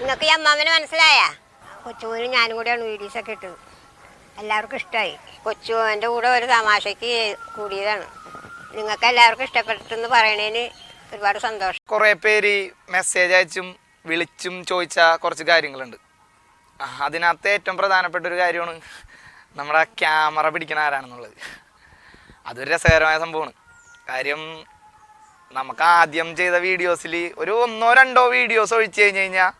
നിങ്ങൾക്ക് ഈ അമ്മാമ്മനെ മനസ്സിലായ? കൊച്ചുമോന് ഞാനും കൂടെയാണ് വീഡിയോസ് ഒക്കെ ഇട്ടത്. എല്ലാവർക്കും ഇഷ്ടമായി കൊച്ചുമോന്റെ കൂടെ ഒരു തമാശയ്ക്ക് കൂടിയതാണ്. നിങ്ങൾക്ക് എല്ലാവർക്കും ഇഷ്ടപ്പെട്ടെന്ന് പറയണേന് ഒരുപാട് സന്തോഷം. കുറേ പേര് മെസ്സേജ് അയച്ചും വിളിച്ചും ചോദിച്ച കുറച്ച് കാര്യങ്ങളുണ്ട്. അതിനകത്ത് ഏറ്റവും പ്രധാനപ്പെട്ട ഒരു കാര്യമാണ് നമ്മുടെ ക്യാമറ പിടിക്കണ ആരാണെന്നുള്ളത്. അതൊരു രസകരമായ സംഭവമാണ്. കാര്യം നമുക്ക് ആദ്യം ചെയ്ത വീഡിയോസിൽ ഒരു ഒന്നോ രണ്ടോ വീഡിയോസ് ഒഴിച്ചു കഴിഞ്ഞ് കഴിഞ്ഞാൽ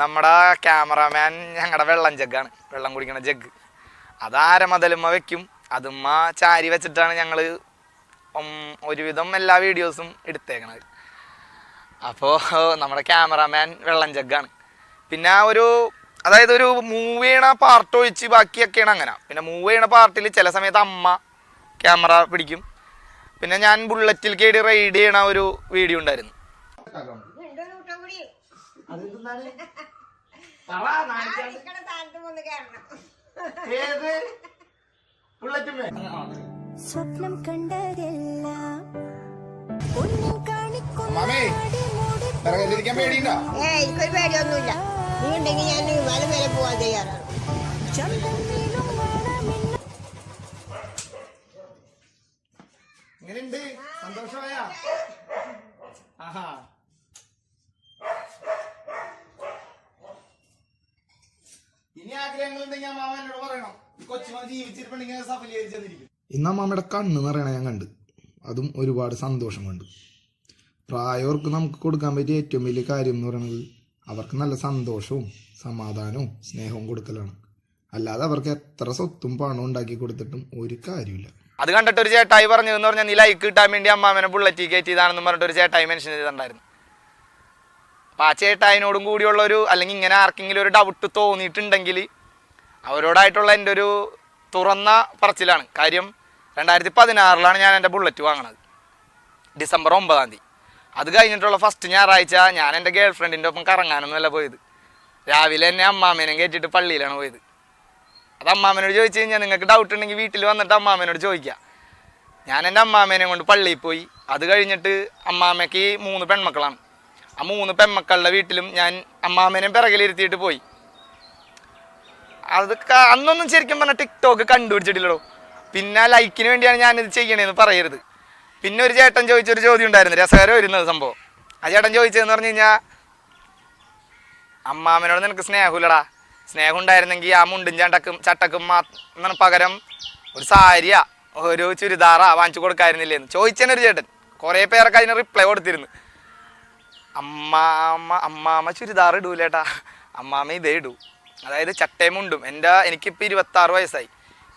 നമ്മുടെ ക്യാമറാമാൻ ഞങ്ങളുടെ വെള്ളം ജഗ്ഗാണ് വെള്ളം കുടിക്കണ ജഗ്ഗ് അത് ആരമതലുമ്മ വെക്കും. അതുമ്മ ചാരി വെച്ചിട്ടാണ് ഞങ്ങൾ ഒരുവിധം എല്ലാ വീഡിയോസും എടുത്തേക്കണത്. അപ്പോൾ നമ്മുടെ ക്യാമറാമാൻ വെള്ളം ജഗ്ഗാണ് പിന്നെ ഒരു അതായത് ഒരു മൂവ് ചെയ്യണ പാർട്ട് ഒഴിച്ച് ബാക്കിയൊക്കെയാണ് അങ്ങനെ. പിന്നെ മൂവ് ചെയ്യണ പാർട്ടിൽ ചില സമയത്ത് അമ്മ ക്യാമറ പിടിക്കും. പിന്നെ ഞാൻ ബുള്ളറ്റിൽ കയറി റൈഡ് ചെയ്യണ ഒരു വീഡിയോ ഉണ്ടായിരുന്നു. സ്വപ്നം കണ്ടതെല്ലാം ഒന്നും മാമേ ഇറങ്ങാതിരിക്കാൻ പേടിയുണ്ടോ? ഏ എനിക്കൊരു പേടിയൊന്നുമില്ല. നീ ഉണ്ടെങ്കിൽ ഞാൻ വിമാനം വരെ പോകാൻ തയ്യാറാണ്. എങ്ങനെയുണ്ട്? സന്തോഷമായ? ആഹാ. ഇനി ആഗ്രഹങ്ങളുണ്ടെങ്കിൽ ഞാൻ എന്നോട് പറയണം. ഈ കൊച്ചുമോൻ ജീവിച്ചിരിപ്പുണ്ടെങ്കിൽ അത് സഫലീകരിച്ചെന്നിരിക്കും ഇന്ന് അമ്മാമ്മയുടെ കണ്ണ് നിറയണ ഞാൻ കണ്ട്. അതും ഒരുപാട് സന്തോഷം കണ്ടു. പ്രായവർക്ക് നമുക്ക് കൊടുക്കാൻ പറ്റിയ ഏറ്റവും വലിയ കാര്യം എന്ന് പറയുന്നത് അവർക്ക് നല്ല സന്തോഷവും സമാധാനവും സ്നേഹവും കൊടുക്കലാണ്. അല്ലാതെ അവർക്ക് എത്ര സ്വത്തും പണവും ഉണ്ടാക്കി കൊടുത്തിട്ടും ഒരു കാര്യമില്ല അത് കണ്ടിട്ട് ഒരു ചേട്ടായി പറഞ്ഞു എന്ന് പറഞ്ഞാൽ നീ ലൈക്ക് കിട്ടാൻ വേണ്ടി അമ്മാമനെ ബുള്ളറ്റ് കയറ്റിയതാണെന്ന് പറഞ്ഞിട്ട് ഒരു ചേട്ടായി മെൻഷൻ ചെയ്തിട്ടുണ്ടായിരുന്നു. അപ്പം ആ കൂടിയുള്ള ഒരു അല്ലെങ്കിൽ ഇങ്ങനെ ആർക്കെങ്കിലും ഒരു ഡൗട്ട് തോന്നിയിട്ടുണ്ടെങ്കിൽ അവരോടായിട്ടുള്ള എന്റെ ഒരു തുറന്ന പറച്ചിലാണ്. കാര്യം രണ്ടായിരത്തി പതിനാറിലാണ് ഞാൻ എന്റെ ബുള്ളറ്റ് വാങ്ങണത്. ഡിസംബർ ഒമ്പതാം തീയതി. അത് കഴിഞ്ഞിട്ടുള്ള ഫസ്റ്റ് ഞായറാഴ്ച ഞാൻ എന്റെ ഗേൾ ഫ്രണ്ടിന്റെ ഒപ്പം കറങ്ങാനൊന്നുമല്ല പോയത്. രാവിലെ എന്നെ അമ്മാമേനെ കയറ്റിയിട്ട് പള്ളിയിലാണ് പോയത്. അത് അമ്മാമനോട് ചോദിച്ചു കഴിഞ്ഞാൽ നിങ്ങൾക്ക് ഡൗട്ട് ഉണ്ടെങ്കിൽ വീട്ടിൽ വന്നിട്ട് അമ്മാമനോട് ചോദിക്കുക ഞാൻ എന്റെ അമ്മാമേനെ കൊണ്ട് പള്ളിയിൽ പോയി. അത് കഴിഞ്ഞിട്ട് അമ്മാമയ്ക്ക് മൂന്ന് പെൺമക്കളാണ്. ആ മൂന്ന് പെമ്മക്കളുടെ വീട്ടിലും ഞാൻ അമ്മാമേനെ പിറകിലിരുത്തിയിട്ട് പോയി. അത് അന്നൊന്നും ശരിക്കും പറഞ്ഞാൽ ടിക്ടോക്ക് കണ്ടുപിടിച്ചിട്ടില്ലടോ. പിന്നെ ലൈക്കിന് വേണ്ടിയാണ് ഞാനിത് ചെയ്യണേന്ന് പറയരുത്. പിന്നെ ഒരു ചേട്ടൻ ചോദിച്ചൊരു ചോദ്യം ഉണ്ടായിരുന്നു രസകരം വരുന്നത് സംഭവം. ആ ചേട്ടൻ ചോദിച്ചതെന്ന് പറഞ്ഞു കഴിഞ്ഞാൽ അമ്മാമ്മനോട് നിനക്ക് സ്നേഹമില്ലടാ. സ്നേഹം ഉണ്ടായിരുന്നെങ്കിൽ ആ മുണ്ടും ചട്ടക്കും ചട്ടക്കും മാത്രം പകരം ഒരു സാരിയാ ഒരു ചുരിദാറാ വാങ്ങിച്ചു കൊടുക്കായിരുന്നില്ലേന്ന്. ചോദിച്ചതിനൊരു ചേട്ടൻ. കുറേ പേരൊക്കെ അതിന് റിപ്ലൈ കൊടുത്തിരുന്നു. അമ്മാമ്മ അമ്മാമ്മ ചുരിദാർ ഇടൂലേട്ടാ. അമ്മാമ്മ ഇതേ ഇടൂ. അതായത് ചട്ടയും മുണ്ടും. എന്റെ എനിക്കിപ്പോൾ ഇരുപത്താറ് വയസ്സായി.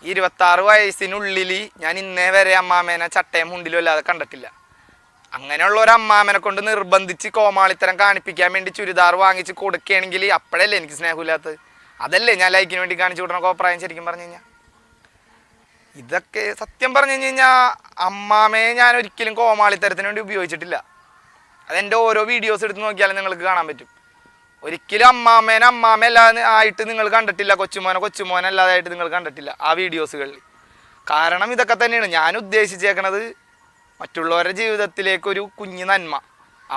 ഈ ഇരുപത്താറ് വയസ്സിനുള്ളിൽ ഞാൻ ഇന്നേ വരെ അമ്മാമേനെ ചട്ടയും മുണ്ടിലും അല്ലാതെ കണ്ടിട്ടില്ല. അങ്ങനെയുള്ള ഒരു അമ്മാമനെ കൊണ്ട് നിർബന്ധിച്ച് കോമാളിത്തരം കാണിപ്പിക്കാൻ വേണ്ടി ചുരിദാർ വാങ്ങിച്ച് കൊടുക്കുകയാണെങ്കിൽ അപ്പോഴല്ലേ എനിക്ക് സ്നേഹമില്ലാത്തത്? അതല്ലേ ഞാൻ ലൈക്കിന് വേണ്ടി കാണിച്ചു കൊടുക്കണ കോപ്രായം ശരിക്കും പറഞ്ഞു കഴിഞ്ഞാൽ? ഇതൊക്കെ സത്യം പറഞ്ഞു കഴിഞ്ഞാൽ അമ്മാമയെ ഞാൻ ഒരിക്കലും കോമാളിത്തരത്തിന് വേണ്ടി ഉപയോഗിച്ചിട്ടില്ല. അതെന്റെ ഓരോ വീഡിയോസ് എടുത്ത് നോക്കിയാലും നിങ്ങൾക്ക് കാണാൻ പറ്റും. ഒരിക്കലും അമ്മാമേനെ അമ്മാമ അല്ലാതെ ആയിട്ട് നിങ്ങൾ കണ്ടിട്ടില്ല കൊച്ചുമോനെ കൊച്ചുമോനെ അല്ലാതായിട്ട് നിങ്ങൾ കണ്ടിട്ടില്ല ആ വീഡിയോസുകളിൽ കാരണം ഇതൊക്കെ തന്നെയാണ്. ഞാൻ ഉദ്ദേശിച്ചേക്കണത് മറ്റുള്ളവരുടെ ജീവിതത്തിലേക്ക് ഒരു കുഞ്ഞു നന്മ.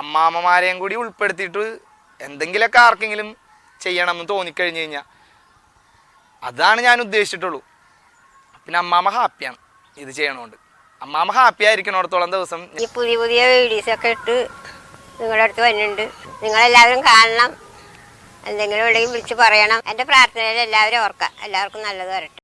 അമ്മാമ്മമാരെയും കൂടി ഉൾപ്പെടുത്തിയിട്ട് എന്തെങ്കിലുമൊക്കെ ആർക്കെങ്കിലും ചെയ്യണം എന്ന് തോന്നിക്കഴിഞ്ഞ് കഴിഞ്ഞാൽ അതാണ് ഞാൻ ഉദ്ദേശിച്ചിട്ടുള്ളൂ. പിന്നെ അമ്മാമ്മ ഹാപ്പിയാണ് ഇത് ചെയ്യണോണ്ട്. അമ്മാമ്മ ഹാപ്പി ആയിരിക്കണോടത്തോളം ദിവസം പുതിയ പുതിയ വീഡിയോസ് ഒക്കെ ഇട്ട് നിങ്ങളുടെ അടുത്ത് വരുന്നുണ്ട്. നിങ്ങളെല്ലാവരും കാണണം. എന്തെങ്കിലും ഉണ്ടെങ്കിൽ വിളിച്ച് പറയണം. എന്റെ പ്രാർത്ഥനയിൽ എല്ലാവരും ഓർക്കാം. എല്ലാവർക്കും നല്ലത് വരട്ടെ.